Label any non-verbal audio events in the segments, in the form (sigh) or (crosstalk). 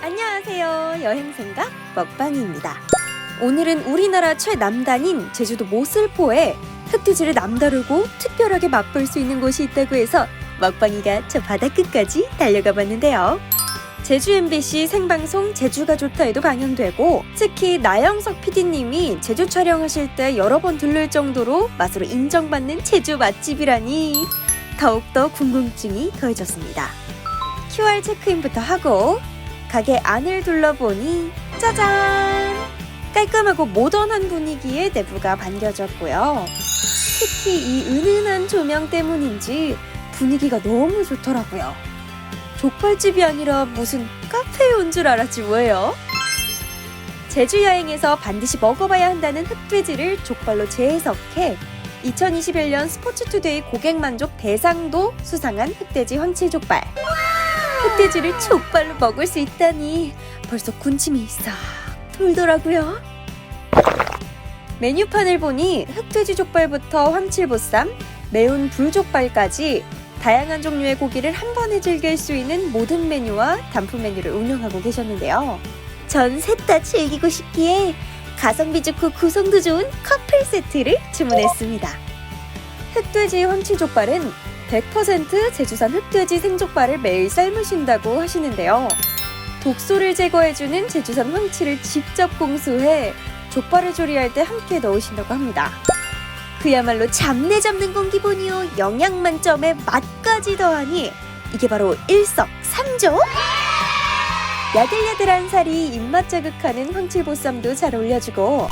안녕하세요. 여행 생각 먹방이입니다. 오늘은 우리나라 최남단인 제주도 모슬포에 흑돼지를 남다르고 특별하게 맛볼 수 있는 곳이 있다고 해서 먹방이가 저 바다 끝까지 달려가 봤는데요. 제주 MBC 생방송 제주가 좋다에도 방영되고 특히 나영석 PD님이 제주 촬영하실 때 여러 번 들를 정도로 맛으로 인정받는 제주 맛집이라니 더욱더 궁금증이 더해졌습니다. QR 체크인부터 하고 가게 안을 둘러보니 짜잔! 깔끔하고 모던한 분위기에 내부가 반겨졌고요. 특히 이 은은한 조명 때문인지 분위기가 너무 좋더라고요. 족발집이 아니라 무슨 카페에 온 줄 알았지 뭐예요? 제주 여행에서 반드시 먹어봐야 한다는 흑돼지를 족발로 재해석해 2021년 스포츠투데이 고객만족 대상도 수상한 흑돼지 황칠족발. 흑돼지를 족발로 먹을 수 있다니 벌써 군침이 싹 돌더라고요. 메뉴판을 보니 흑돼지 족발부터 황칠보쌈, 매운 불족발까지 다양한 종류의 고기를 한 번에 즐길 수 있는 모든 메뉴와 단품 메뉴를 운영하고 계셨는데요. 전 셋 다 즐기고 싶기에 가성비 좋고 구성도 좋은 커플 세트를 주문했습니다. 흑돼지 황치족발은 100% 제주산 흑돼지 생족발을 매일 삶으신다고 하시는데요. 독소를 제거해주는 제주산 황치를 직접 공수해 족발을 조리할 때 함께 넣으신다고 합니다. 그야말로 잡내 잡는 공기본이요 영양 만점에 맛까지 더하니 이게 바로 일석삼조. 야들야들한 살이 입맛 자극하는 황칠보쌈도 잘 어울려주고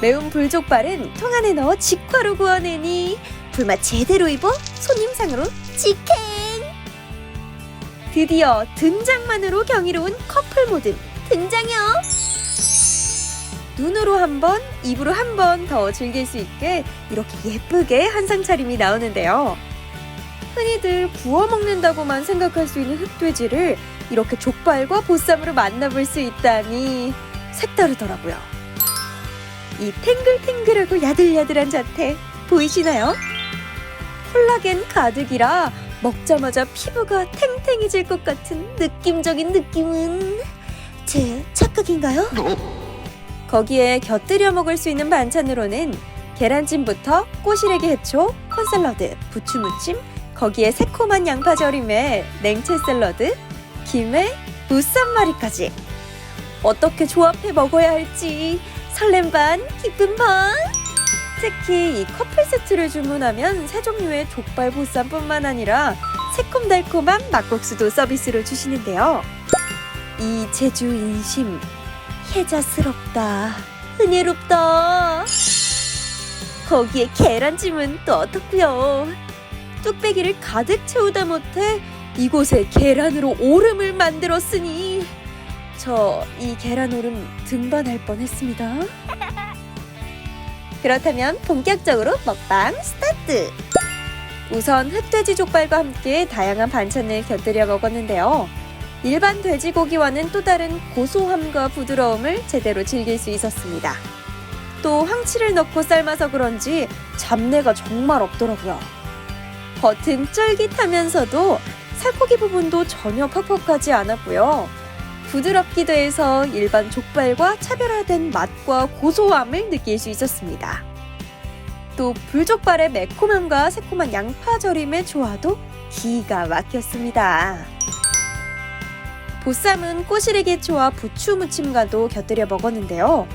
매운 불족발은 통 안에 넣어 직화로 구워내니 불맛 제대로 입어 손님상으로 직행. 드디어 등장만으로 경이로운 커플 모드 등장이요. 눈으로 한 번, 입으로 한 번 더 즐길 수 있게 이렇게 예쁘게 한상 차림이 나오는데요. 흔히들 구워 먹는다고만 생각할 수 있는 흑돼지를 이렇게 족발과 보쌈으로 만나볼 수 있다니 색다르더라고요. 이 탱글탱글하고 야들야들한 자태 보이시나요? 콜라겐 가득이라 먹자마자 피부가 탱탱해질 것 같은 느낌적인 느낌은 제 착각인가요? 거기에 곁들여 먹을 수 있는 반찬으로는 계란찜부터 꼬시래기 해초, 콘샐러드, 부추무침, 거기에 새콤한 양파 절임에 냉채 샐러드, 김에 무쌈마리까지. 어떻게 조합해 먹어야 할지 설렘 반 기쁨 반 특히 이 커플 세트를 주문하면 세 종류의 족발 보쌈뿐만 아니라 새콤달콤한 막국수도 서비스로 주시는데요. 이 제주 인심 혜자스럽다 은혜롭다. 거기에 계란찜은 또 어떻고요? 뚝배기를 가득 채우다 못해 이곳에 계란으로 오름을 만들었으니 저 이 계란 오름 등반할 뻔했습니다. (laughs) 그렇다면 본격적으로 먹방 스타트. 우선 흑돼지 족발과 함께 다양한 반찬을 곁들여 먹었는데요. 일반 돼지고기와는 또 다른 고소함과 부드러움을 제대로 즐길 수 있었습니다. 또 황치를 넣고 삶아서 그런지 잡내가 정말 없더라고요. 겉은 쫄깃하면서도 살코기 부분도 전혀 퍽퍽하지 않았고요. 부드럽기도 해서 일반 족발과 차별화된 맛과 고소함을 느낄 수 있었습니다. 또 불족발의 매콤함과 새콤한 양파 절임의 조화도 기가 막혔습니다. 보쌈은 꼬시래기초와 부추 무침과도 곁들여 먹었는데요.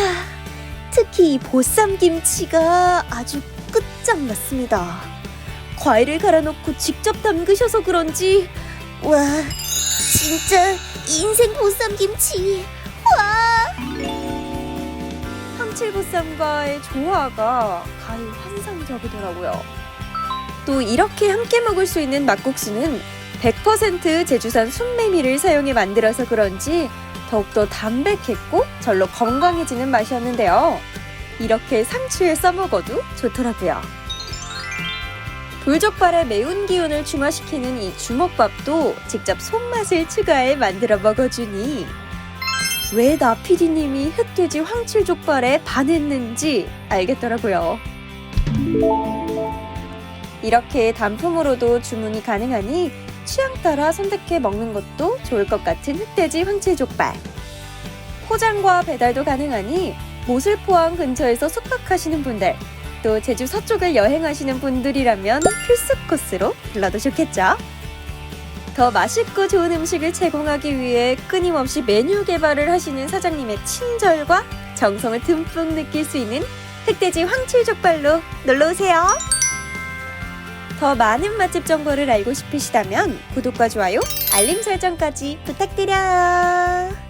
야, 특히 이 보쌈 김치가 아주 끝장났습니다. 과일을 갈아놓고 직접 담그셔서 그런지 와 진짜 인생 보쌈 김치 와 황칠보쌈과의 조화가 가히 환상적이더라고요. 또 이렇게 함께 먹을 수 있는 막국수는 100% 제주산 순메밀을 사용해 만들어서 그런지 더욱더 담백했고 절로 건강해지는 맛이었는데요. 이렇게 상추에 써먹어도 좋더라고요. 불족발의 매운 기운을 중화시키는 이 주먹밥도 직접 손맛을 추가해 만들어 먹어주니 왜 나 PD님이 흑돼지 황칠족발에 반했는지 알겠더라고요. 이렇게 단품으로도 주문이 가능하니 취향 따라 선택해 먹는 것도 좋을 것 같은 흑돼지 황칠족발. 포장과 배달도 가능하니 모슬포항 근처에서 숙박하시는 분들, 또 제주 서쪽을 여행하시는 분들이라면 필수 코스로 불러도 좋겠죠. 더 맛있고 좋은 음식을 제공하기 위해 끊임없이 메뉴 개발을 하시는 사장님의 친절과 정성을 듬뿍 느낄 수 있는 흑돼지 황칠족발로 놀러오세요. 더 많은 맛집 정보를 알고 싶으시다면 구독과 좋아요, 알림 설정까지 부탁드려요.